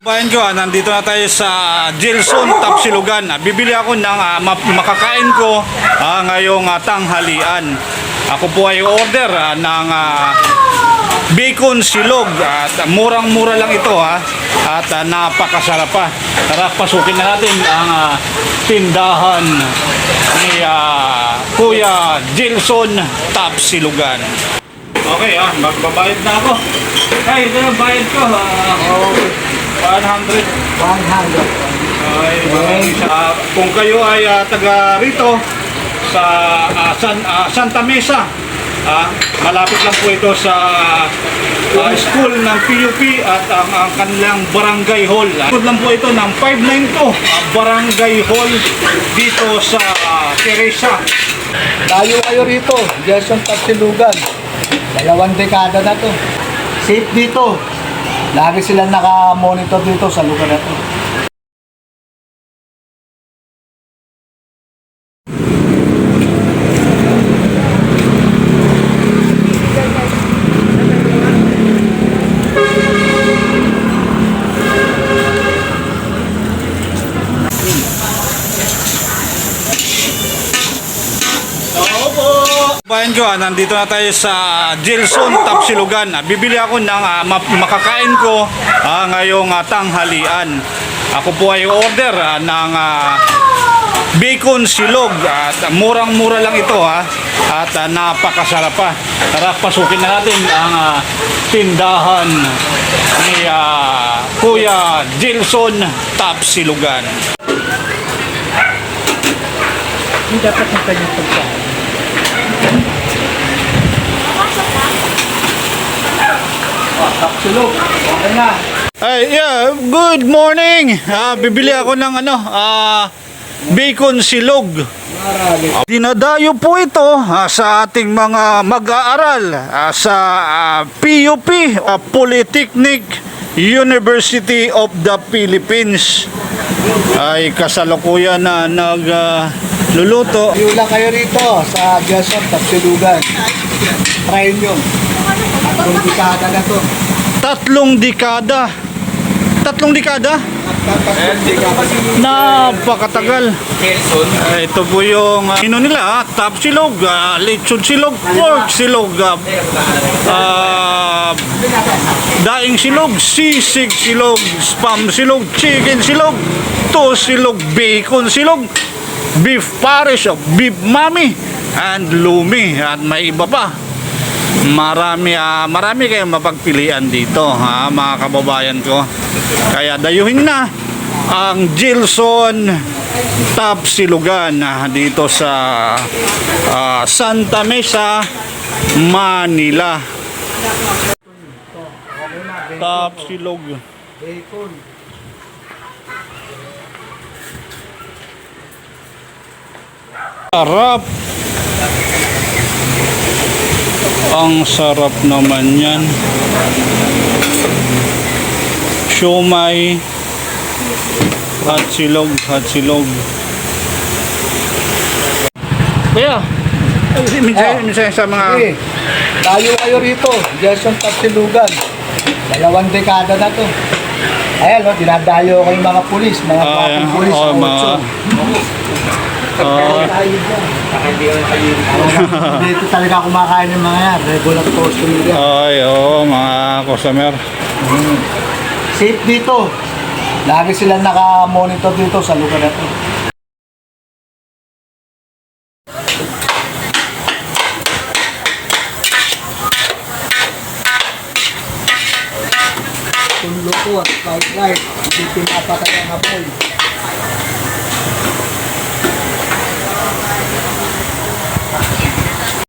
Bayan ko, nandito na tayo sa Gilson, Tapsilugan. Bibili ako ng ah, ma- makakain ko ah, ngayong ah, tanghalian. Ako po ay order ah, ng ah, bacon silog at ah, murang-mura lang ito ha at ah, napakasarap pa. Tara, pasukin na natin ang ah, tindahan ni ah, Kuya Gilson Tapsilugan. Okay ah, magbabayad na ako. Ay, ito yung bayad ko. ah, 100. 100. Ay, sa, kung kayo ay ah, taga rito sa ah, San, ah, Santa Mesa, ah, malapit lang po ito sa ah, school ng PUP at ang, ang kanilang barangay hall. Likod lang po ito ng 592 ah, barangay hall dito sa ah, Teresa. Tayo kayo rito. Gerson Tapsilugan. Dalawang dekada na to. Safe dito. Lagi silang naka-monitor dito sa lugar na to. Bayan ko, ah, nandito na tayo sa Gilson, Tapsilugan. Bibili ako ng ma- makakain ko ah, ngayong ah, tanghalian. Ako po ay order ah, ng ah, bacon silog at ah, murang-mura lang ito ha at ah, napakasarap pa. Tara, pasukin na natin ang ah, tindahan ni ah, Kuya Gilson Tapsilugan. Hindi dapat ang kanyang pagkain. Tapsilog. Okay na. Ay, yeah, good morning. Ah, bibili ako ng ano, ah, bacon silog. Dinadayo po ito ah, sa ating mga mag-aaral ah, sa ah, PUP, ah, Polytechnic University of the Philippines. Ay kasalukuyan na nagluluto. Tayo lang kayo rito sa Gerson Tapsilugan. Try nyo. Tatlong dekada na to. Tatlong dekada. Tatlong dekada? Napakatagal. Ah, ito po yung uh, menu nila, ah, top silog, uh, lechon silog, pork silog, ah, ah, daing silog, sisig silog, spam silog, chicken silog, to silog, bacon silog, beef parish, beef mami, and lumi, at may iba pa. Marami ah, marami kayong mapagpilian dito ha mga kababayan ko. Kaya dayuhin na ang Gilson Tapsilugan ah, dito sa ah, Santa Mesa, Manila. Tapsilog. Bacon. Sarap. Ang sarap naman yan. Siomay. Hot silog, hot silog. Kuya, minsan, Oh. minsan sa mga... Okay. Tayo kayo rito. Gerson Tapsilugan. Dalawang dekada na to. Ayan, no, dinadayo ko yung mga pulis, mga Ah, bakong yeah. pulis. Oh, mga- otso. Ah. Tayo dyan. Dito talaga kumakain ng mga yan. Regular customer yan. Ay, oo, mga customer. Safe dito. Lagi silang naka-monitor dito sa lugar na to. Kung luto at kahit light, hindi pinapatay ang apoy.